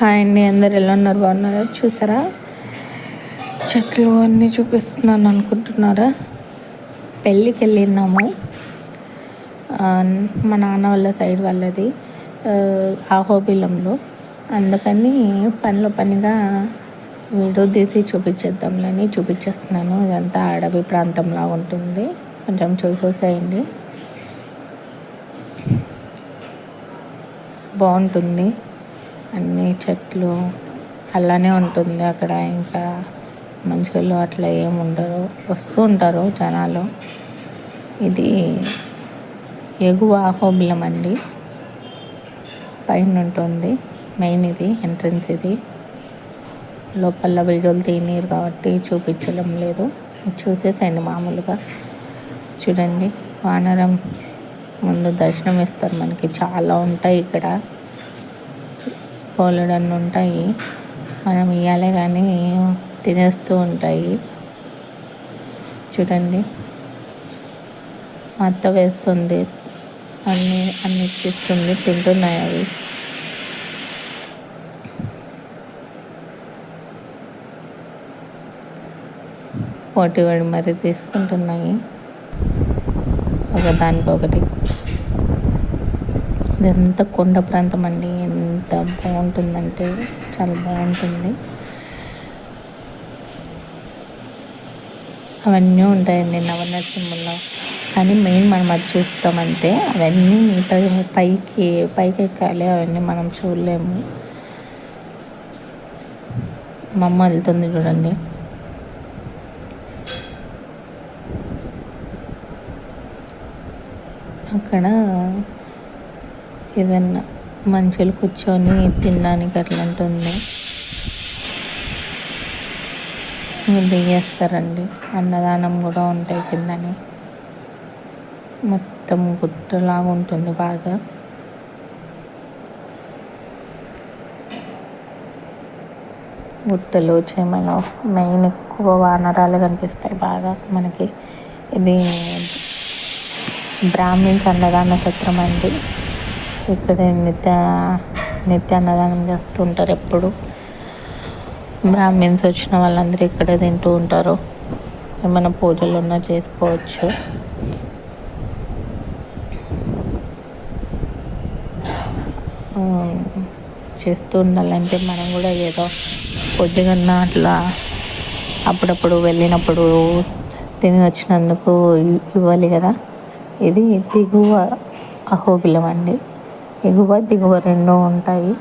Hi అండి అందరు ఎలా ఉన్నారు? బాగున్నారా? చూసారా చెట్లు అన్నీ చూపిస్తున్నాను అనుకుంటున్నారా? పెళ్ళికి వెళ్ళినాము మా నాన్న వాళ్ళ సైడ్ వాళ్ళది ఆహోబిలంలో. అందుకని పనిలో పనిగా వీడియో తీసి చూపించేద్దాంలని చూపించేస్తున్నాను. ఇదంతా అడవి ప్రాంతంలా ఉంటుంది. కొంచెం చూసేసేయండి. బాగుంటుంది. అన్ని చెట్లు అలానే ఉంటుంది అక్కడ. ఇంకా మనుషులు అట్లా ఏమి ఉండరు. వస్తూ ఉంటారు జనాలు. ఇది ఎగువ అహోబిలం అండి. పైన ఉంటుంది మెయిన్ ఇది ఎంట్రన్స్ ఇది. లోపల వీడియోలు తీయనీరు కాబట్టి చూపించడం లేదు. చూసేసేయండి మామూలుగా. చూడండి. వానరం ముందు దర్శనం ఇస్తారు మనకి. చాలా ఉంటాయి ఇక్కడ. పోలడన్ని ఉంటాయి. మనం ఇవ్వాలి కానీ తినేస్తూ ఉంటాయి. చూడండి. మా అత్త వేస్తుంది. అన్ని అన్ని ఇస్తుంది తింటున్నాయి అవి. పోటీ పడి మరీ తీసుకుంటున్నాయి. ఒక దానికొకటి ఇదంతా కొండ ప్రాంతం అండి ఎంత బాగుంటుందంటే చాలా బాగుంటుంది. అవన్నీ ఉంటాయండి నవనరసింహంలో. కానీ మెయిన్ మనం అది చూస్తామంతే అవన్నీ మిగతా పైకి పైకి ఎక్కాలి అవన్నీ మనం చూడలేము. మా అమ్మ వెళ్తుంది చూడండి. అక్కడ ఏదన్నా మనుషులు కూర్చొని తినడానికి అట్లా ఉంటుంది దిగేస్తారండి. అన్నదానం కూడా ఉంటాయి కిందని. మొత్తం గుట్టలాగా ఉంటుంది బాగా. గుట్టలు చీమలు మెయిన్ ఎక్కువ వానరాలు కనిపిస్తాయి బాగా మనకి. ఇది బ్రాహ్మిన్స్ అన్నదాన సత్రం అండి. ఇక్కడ నిత్య నిత్య అన్నదానం చేస్తూ ఉంటారు ఎప్పుడు. బ్రాహ్మిన్స్ వచ్చిన వాళ్ళందరూ ఇక్కడే తింటూ ఉంటారు. ఏమైనా పూజలు ఉన్నా చేసుకోవచ్చు. చేస్తూ ఉండాలంటే మనం కూడా ఏదో కొద్దిగా అట్లా అప్పుడప్పుడు వెళ్ళినప్పుడు తిని వచ్చినందుకు ఇవ్వాలి కదా. ఇది దిగువ అహోబిలం అండి. ఎగువ దిగువ రెండు ఉంటాయి.